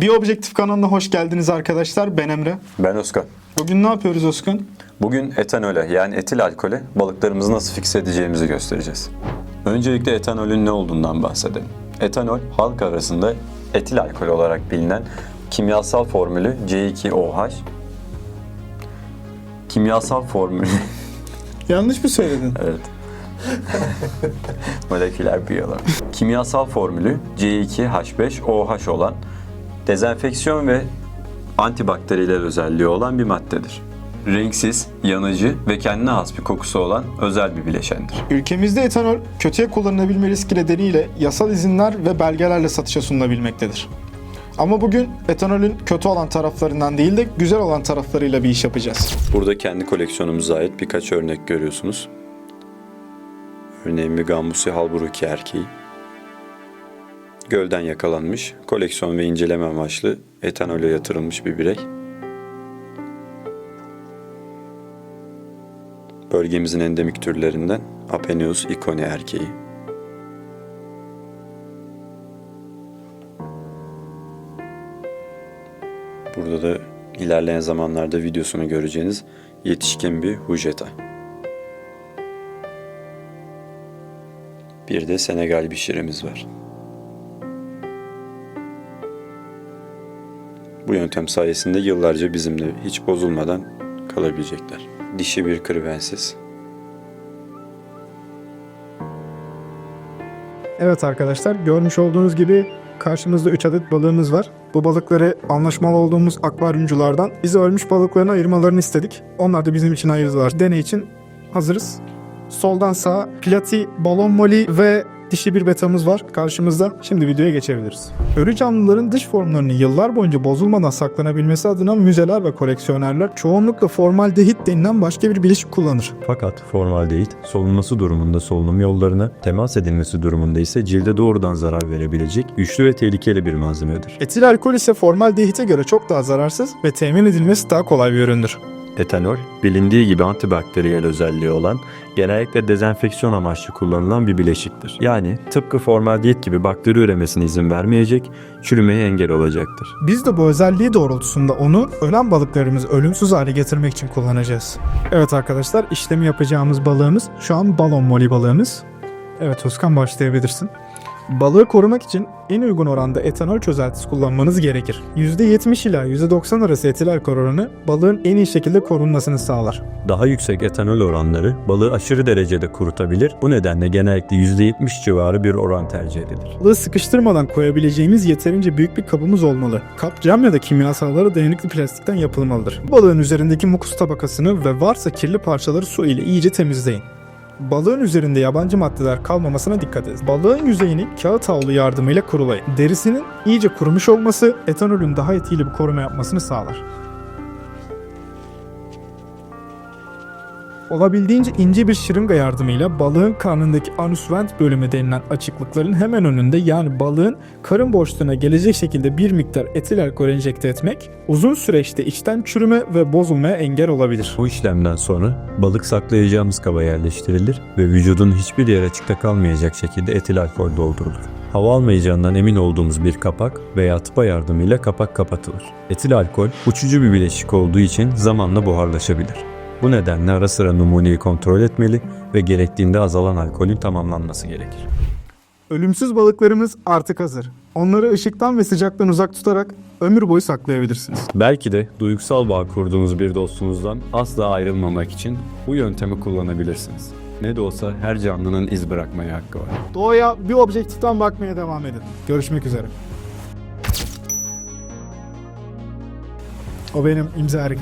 Bir Objektif kanalına hoş geldiniz arkadaşlar. Ben Emre. Ben Özkan. Bugün ne yapıyoruz Özkan? Bugün etanole yani etil alkole balıklarımızı nasıl fikse edeceğimizi göstereceğiz. Öncelikle etanolün ne olduğundan bahsedelim. Etanol halk arasında etil alkol olarak bilinen kimyasal formülü C2OH. Kimyasal formülü Yanlış mı söyledin? evet. Moleküler biyolog. Kimyasal formülü C2H5OH olan dezenfeksiyon ve antibakteriyel özelliği olan bir maddedir. Renksiz, yanıcı ve kendine has bir kokusu olan özel bir bileşendir. Ülkemizde etanol kötüye kullanılabilme riski nedeniyle yasal izinler ve belgelerle satışa sunulabilmektedir. Ama bugün etanolün kötü olan taraflarından değil de güzel olan taraflarıyla bir iş yapacağız. Burada kendi koleksiyonumuza ait birkaç örnek görüyorsunuz. Örneğin bir Gambusi halburuki erkeği. Gölden yakalanmış, koleksiyon ve inceleme amaçlı etanole yatırılmış bir birey. Bölgemizin endemik türlerinden Apeneus ikone erkeği. Burada da ilerleyen zamanlarda videosunu göreceğiniz yetişkin bir hujeta. Bir de Senegal bişirimiz var. Bu yöntem sayesinde yıllarca bizimle hiç bozulmadan kalabilecekler. Dişi bir krivensiz. Evet arkadaşlar görmüş olduğunuz gibi karşımızda 3 adet balığımız var. Bu balıkları anlaşmalı olduğumuz akvaryumculardan bize ölmüş balıklarını ayırmalarını istedik. Onlar da bizim için ayırdılar. Deney için hazırız. Soldan sağa plati, balon moli ve dişi bir betamız var karşımızda. Şimdi videoya geçebiliriz. Ölü canlıların dış formlarının yıllar boyunca bozulmadan saklanabilmesi adına müzeler ve koleksiyonerler çoğunlukla formaldehit denilen başka bir bileşik kullanır. Fakat formaldehit solunması durumunda solunum yollarına, temas edilmesi durumunda ise cilde doğrudan zarar verebilecek güçlü ve tehlikeli bir malzemedir. Etil alkol ise formaldehite göre çok daha zararsız ve temin edilmesi daha kolay bir üründür. Etanol, bilindiği gibi antibakteriyel özelliği olan, genellikle dezenfeksiyon amaçlı kullanılan bir bileşiktir. Yani tıpkı formaldehit gibi bakteri üremesine izin vermeyecek, çürümeye engel olacaktır. Biz de bu özelliği doğrultusunda onu ölen balıklarımızı ölümsüz hale getirmek için kullanacağız. Evet arkadaşlar işlemi yapacağımız balığımız şu an balon moli balığımız. Evet Özkan başlayabilirsin. Balığı korumak için en uygun oranda etanol çözeltisi kullanmanız gerekir. %70 ila %90 arası etil alkol oranı balığın en iyi şekilde korunmasını sağlar. Daha yüksek etanol oranları balığı aşırı derecede kurutabilir. Bu nedenle genellikle %70 civarı bir oran tercih edilir. Balığı sıkıştırmadan koyabileceğimiz yeterince büyük bir kabımız olmalı. Kap cam ya da kimyasallara dayanıklı plastikten yapılmalıdır. Balığın üzerindeki mukus tabakasını ve varsa kirli parçaları su ile iyice temizleyin. Balığın üzerinde yabancı maddeler kalmamasına dikkat edin. Balığın yüzeyini kağıt havlu yardımıyla kurulayın. Derisinin iyice kurumuş olması etanolün daha etkili bir koruma yapmasını sağlar. Olabildiğince ince bir şırınga yardımıyla balığın karnındaki anus vent bölümü denilen açıklıkların hemen önünde yani balığın karın boşluğuna gelecek şekilde bir miktar etil alkol enjekte etmek uzun süreçte içten çürüme ve bozulmaya engel olabilir. Bu işlemden sonra balık saklayacağımız kaba yerleştirilir ve vücudun hiçbir yer açıkta kalmayacak şekilde etil alkol doldurulur. Hava almayacağından emin olduğumuz bir kapak veya tıpa yardımıyla kapak kapatılır. Etil alkol uçucu bir bileşik olduğu için zamanla buharlaşabilir. Bu nedenle ara sıra numuneyi kontrol etmeli ve gerektiğinde azalan alkolün tamamlanması gerekir. Ölümsüz balıklarımız artık hazır. Onları ışıktan ve sıcaktan uzak tutarak ömür boyu saklayabilirsiniz. Belki de duygusal bağ kurduğunuz bir dostunuzdan asla ayrılmamak için bu yöntemi kullanabilirsiniz. Ne de olsa her canlının iz bırakmaya hakkı var. Doğaya bir objektiften bakmaya devam edin. Görüşmek üzere. O benim imza hareketim.